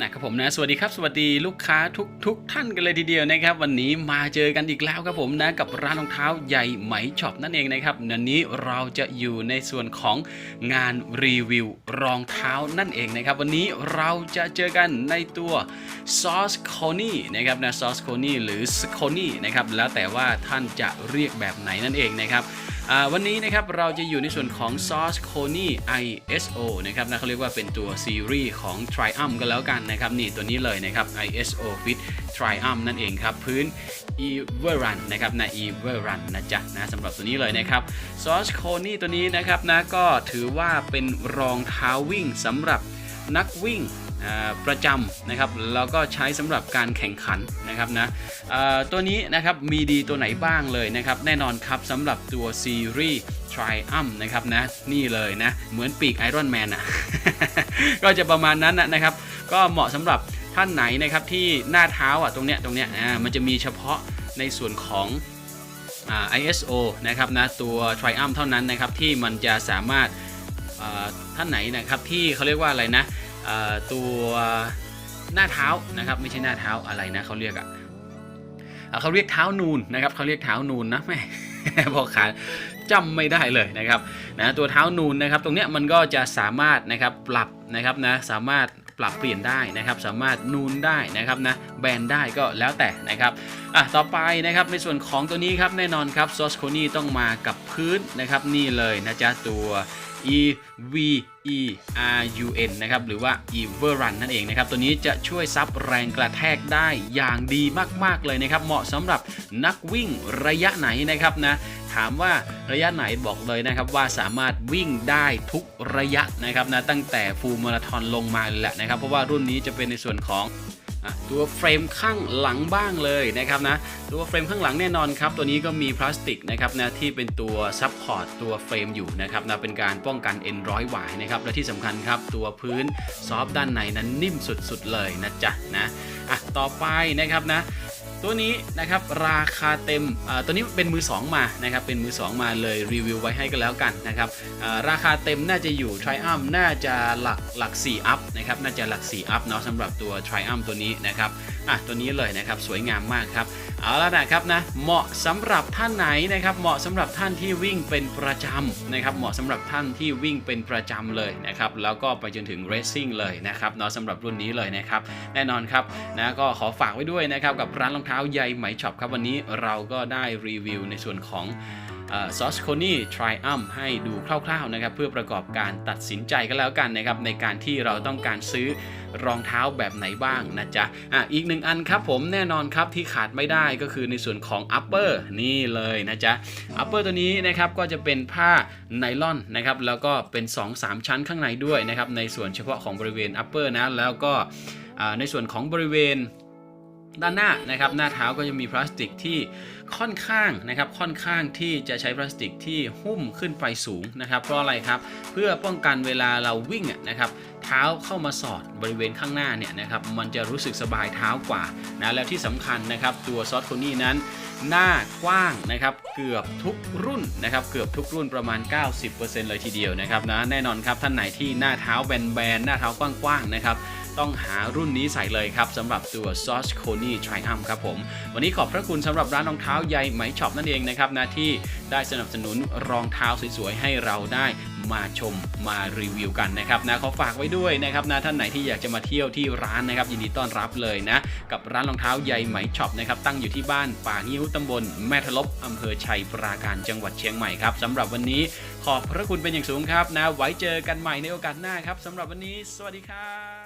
นะครับผมนะสวัสดีครับสวัสดีลูกค้าทุกทุกท่านกันเลยทีเดียวนะครับ วันนี้มาเจอกันอีกแล้วครับผมนะกับร้านรองเท้าใหญ่ไหมช็อปนั่นเองนะครับวันนี้เราจะอยู่ในส่วนของงานรีวิวรองเท้านั่นเองนะครับ วันนี้เราจะเจอกันในตัวซอสโคนี่นะครับนะซอสโคนี่หรือสโคนี่นะครับแล้วแต่ว่าท่านจะเรียกแบบไหนนั่นเองนะครับ วันนี้นะครับเราจะอยู่ในส่วนของ Sauce c o n y ISO นะครับนะเขาเรียกว่าเป็นตัวซีรีส์ของ Triumph กันแล้วกันนะครับนี่ตัวนี้เลยนะครับ ISO Fit Triumph นั่นเองครับ พื้น e v e r u n นะครับนะ e v e r u n นะจ๊ะนะสำหรับตัวนี้เลยนะครับ Sauce c o n y ตัวนี้นะครับนะก็ถือว่าเป็นรองเท้าวิ่งสำหรับนักวิ่ง ประจำนะครับแล้วก็ใช้สำหรับการแข่งขันนะครับนะตัวนี้นะครับมีดีตัวไหนบ้างเลยนะครับแน่นอนครับสำหรับตัวซีรีส์ Triumph นะครับนะนี่เลยนะเหมือนปีกไอรอนแมนนะก็จะประมาณนั้นนะครับ ก็เหมาะสำหรับท่านไหนนะครับที่หน้าเท้าอะตรงเนี้ยตรงเนี้ยอ่ามันจะมีเฉพาะในส่วนของอ ISO นะครับนะตัว Triumph เท่านั้นนะครับที่มันจะสามารถท่านไหนนะครับที่เขาเรียกว่าอะไรนะ ตัวหน้าเท้านะครับไม่ใช่หน้าเท้าอะไรนะเขาเรียกอะ่ะเขาเรียกเท้านูนนะครับเขาเรียกเท้านูนนะแม่พอขาจำไม่ได้เลยนะครับนะตัวเท้านูนนะครับ ตรงเนี้ยมันก็จะสามารถนะครับปรับนะครับนะสามารถ ปรับเปลี่ยนได้นะครับ สามารถนูนได้นะครับนะแบนได้ก็แล้วแต่นะครับอะต่อไปนะครับในส่วนของตัวนี้ครับแน่นอนครับซอสโคนี่ต้องมากับพื้นนะครับนี่เลยนะจ๊ะตัว e v e r u n นะครับหรือว่า e v e r u n นั่นเองนะครับตัวนี้จะช่วยซับแรงกระแทกได้อย่างดีมากๆเลยนะครับ เหมาะสำหรับนักวิ่งระยะไหนนะครับนะถามว่า ระยะไหนบอกเลยนะครับว่าสามารถวิ่งได้ทุกระยะนะครับนะตั้งแต่ฟูลมาราธอนลงมาเลยแหละนะครับเพราะว่ารุ่นนี้จะเป็นในส่วนของตัวเฟรมข้างหลังบ้างเลยนะครับนะตัวเฟรมข้างหลังแน่นอนครับ ตัวนี้ก็มีพลาสติกนะครับนะที่เป็นตัวซับพอร์ตตัวเฟรมอยู่นะครับนะเป็นการป้องกันเอ็นร้อยหวายนะครับและที่สำคัญครับตัวพื้นซอฟด้านในนั้นนิ่มสุดๆเลยนะจ๊ะนะอะต่อไปนะครับนะ ตัวนี้นะครับราคาเต็มอ่าตัวนี้เป็นมือ 2 มานะครับเป็นมือ 2 มาเลยรีวิวไว้ให้ก็แล้วกันนะครับอ่าราคาเต็มน่าจะอยู่ Triumph น่าจะหลักหลัก4 up นะครับน่าจะหลัก4 up เนาะสำหรับตัว Triumph ตัวนี้นะครับอะตัวนี้เลยนะครับสวยงามมากครับ เอาล้วนะครับนะเหมาะสำหรับท่านไหนนะครับ เหมาะสำหรับท่านที่วิ่งเป็นประจำนะครับ เหมาะสำหรับท่านที่วิ่งเป็นประจำเลยนะครับ แล้วก็ไปจนถึงเรสซิ่งเลยนะครับเนาะสำหรับรุ่นนี้เลยนะครับ แน่นอนครับนะก็ขอฝากไว้ด้วยนะครับกับร้านรองเท้าใยไหมช็อปครับวันนี้เราก็ได้รีวิวในส่วนของ ซอสโคนี่ทริอัมให้ดูคร่าวๆนะครับเพื่อประกอบการตัดสินใจก็แล้วกันนะครับในการที่เราต้องการซื้อรองเท้าแบบไหนบ้างนะจ๊ะอะอีกหนึ่งอันครับผมแน่นอนครับที่ขาดไม่ได้ก็คือในส่วนของ upper นี่เลยนะจ๊ะ upper ตัวนี้นะครับก็จะเป็นผ้าไนล่อนนะครับแล้วก็เป็น 2-3 ชั้นข้างในด้วยนะครับในส่วนเฉพาะของบริเวณ upper นะแล้วก็ในส่วนของบริเวณ ด้านหน้านะครับหน้าเท้าก็จะมีพลาสติกที่ค่อนข้างนะครับค่อนข้างที่จะใช้พลาสติกที่หุ้มขึ้นไปสูงนะครับเพราะอะไรครับเพื่อป้องกันเวลาเราวิ่งนะครับเท้าเข้ามาสอดบริเวณข้างหน้าเนี่ยนะครับมันจะรู้สึกสบายเท้ากว่านะแล้วที่สำคัญนะครับตัวซอสโคนี่นั้นหน้ากว้างนะครับเกือบทุกรุ่นนะครับเกือบทุกรุ่นประมาณ 90%เลยทีเดียวนะครับนะแน่นอนครับท่านไหนที่หน้าเท้าแบนๆหน้าเท้ากว้างๆนะครับ ต้องหารุ่นนี้ใส่เลยครับสำหรับตัว s a u c e c o n y Triumph ครับผม วันนี้ขอบพระคุณสำหรับร้านรองเท้าใยไหมช็อปนั่นเองนะครับนะที่ได้สนับสนุนรองเท้าสวยๆ ให้เราได้มาชมมารีวิวกันนะครับนะขอฝากไว้ด้วยนะครับนะท่านไหนที่อยากจะมาเที่ยวที่ร้านนะครับยินดีต้อนรับเลยนะ กับร้านรองเท้าใยไหมช็อปนะครับตั้งอยู่ที่บ้านป่างิ้วตำบล แม่ทลบอำเภอชัยปราการจังหวัดเชียงใหม่ครับสำหรับวันนี้ขอบพระคุณเป็นอย่างสูงครับนะไว้เจอกันใหม่ในโอกาสหน้าครับสำหรับวันนี้ สวัสดีครับ